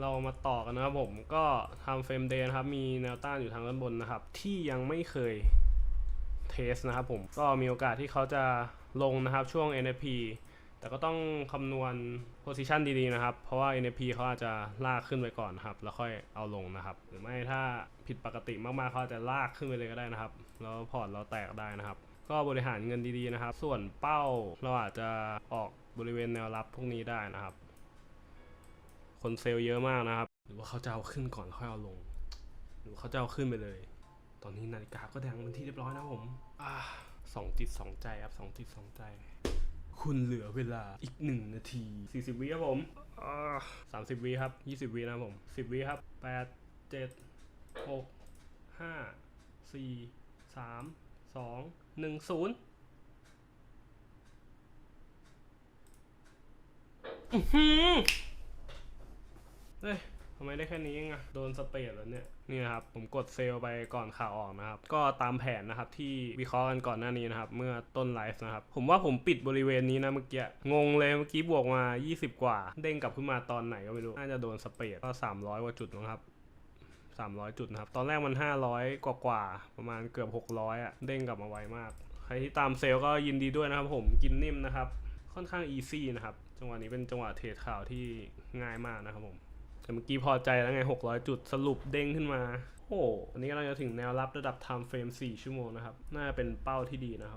เรามาต่อกันนะครับผมก็ทำเฟรมเดย์นะครับ มีแนวต้านอยู่ทางด้านบนนะครับ ที่ยังไม่เคยเทสนะครับผมก็มีโอกาสที่เขาจะลงนะครับช่วง NFP แต่ก็ต้องคำนวณ position ดีๆนะครับ เพราะว่า NFP เขาอาจจะลากขึ้นไปก่อนนะครับ แล้วค่อยเอาลงนะครับ หรือไม่ถ้าผิดปกติมากๆเขาอาจจะลากขึ้นไปเลยก็ได้นะครับ แล้วพอร์ตเราแตกได้นะครับ ก็บริหารเงินดีๆนะครับ ส่วนเป้าเราอาจจะออกบริเวณแนวรับพวกนี้ได้นะครับ คนเซลล์เยอะมากนะครับ หรือว่าเขาจะเอาขึ้นก่อนค่อยเอาลง หรือเขาจะเอาขึ้นไปเลย ตอนนี้นาฬิกาก็แดงเป็นที่เรียบร้อยนะผมอ่าสองจิตสองใจครับสองจิตสองใจ คุณเหลือเวลาอีกหนึ่งนาทีสี่สิบวิครับผมอ่าสามสิบวิครับยี่สิบวินะครับผมสิบวิครับแปดเจ็ดหกห้าสี่สามสองหนึ่งศูนย์อือ เฮ้ยทำไมได้แค่นี้เองอะโดนสเปรดแล้วเนี่ย นี่นะครับ ผมกดเซลล์ไปก่อนข่าวออกนะครับ ก็ตามแผนนะครับที่วิเคราะห์กันก่อนหน้านี้นะครับ เมื่อต้นไลฟ์นะครับ ผมว่าผมปิดบริเวณนี้นะเมื่อกี้ งงเลยเมื่อกี้บวกมา 20 กว่า เด้งกลับขึ้นมาตอนไหนก็ไม่รู้ น่าจะโดนสเปรดก็ 300 กว่าจุดนะครับ300 จุดนะครับ ตอนแรกมัน 500 กว่ากว่าประมาณเกือบ 600อะเด้งกลับมาไวมาก ใครที่ตามเซลล์ก็ยินดีด้วยนะครับผมกินนิ่มนะครับ ค่อนข้างอีซี่นะครับ จังหวะนี้เป็นจังหวะเทรดข่าวที่ง่ายมากนะครับผม แต่เมื่อกี้พอใจแล้วไง 600 จุดสรุปเด้งขึ้นมา โอ้อันนี้กำลังจะถึงแนวรับระดับ time frame 4 ชั่วโมงนะครับ น่าจะเป็นเป้าที่ดีนะครับ